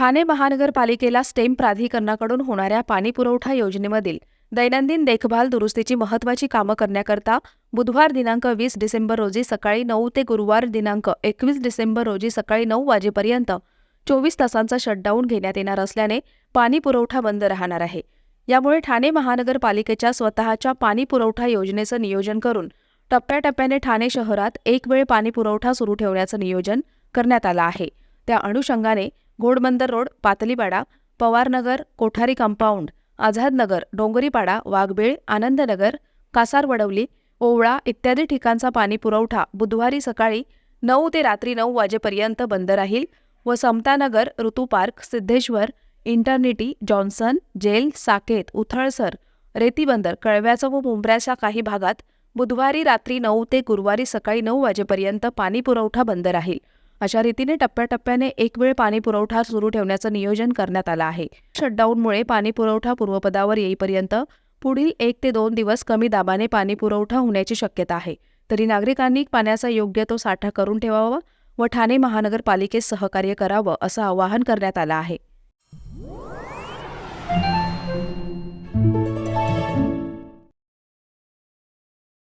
ठाणे महानगरपालिकेला स्टेम प्राधिकरणाकडून होणाऱ्या पाणीपुरवठा योजनेमधील दैनंदिन देखभाल दुरुस्तीची महत्त्वाची कामं करण्याकरता बुधवार दिनांक वीस डिसेंबर रोजी सकाळी नऊ ते गुरुवार दिनांक एकवीस डिसेंबर रोजी सकाळी नऊ वाजेपर्यंत चोवीस तासांचा शटडाऊन घेण्यात येणार असल्याने पाणी पुरवठा बंद राहणार आहे. यामुळे ठाणे महानगरपालिकेच्या स्वतःच्या पाणी पुरवठा योजनेचं नियोजन करून टप्प्याटप्प्याने ठाणे शहरात एक वेळ पाणी पुरवठा सुरू ठेवण्याचं नियोजन करण्यात आलं आहे. त्या अनुषंगाने घोडबंदर रोड पातलीपाडा पवारनगर कोठारी कंपाऊंड आझादनगर डोंगरीपाडा वाघबेळ आनंदनगर कासारवडवली ओवळा इत्यादी ठिकाणचा पाणी पुरवठा बुधवारी सकाळी नऊ ते रात्री नऊ वाजेपर्यंत बंद राहील व Samatanagar Rutu park Siddheshwar eternity Johnson jail Saket Uthalsar Retibunder कळव्याचं व मुंब्र्याच्या काही भागात बुधवारी रात्री नऊ ते गुरुवारी सकाळी नऊ वाजेपर्यंत पाणी पुरवठा बंद राहील. अशा रीतीने टप्प्याटप्प्याने एक वेळ पाणी पुरवठा सुरू ठेवण्याचं नियोजन करण्यात आलं आहे. शटडाऊनमुळे पाणी पुरवठा पूर्वपदावर येईपर्यंत पुढील एक ते दोन दिवस कमी दाबाने पाणी पुरवठा होण्याची शक्यता आहे. तरी नागरिकांनी पाण्याचा योग्य तो साठा करून ठेवावा व ठाणे महानगरपालिकेस सहकार्य करावं असं आवाहन करण्यात आलं आहे.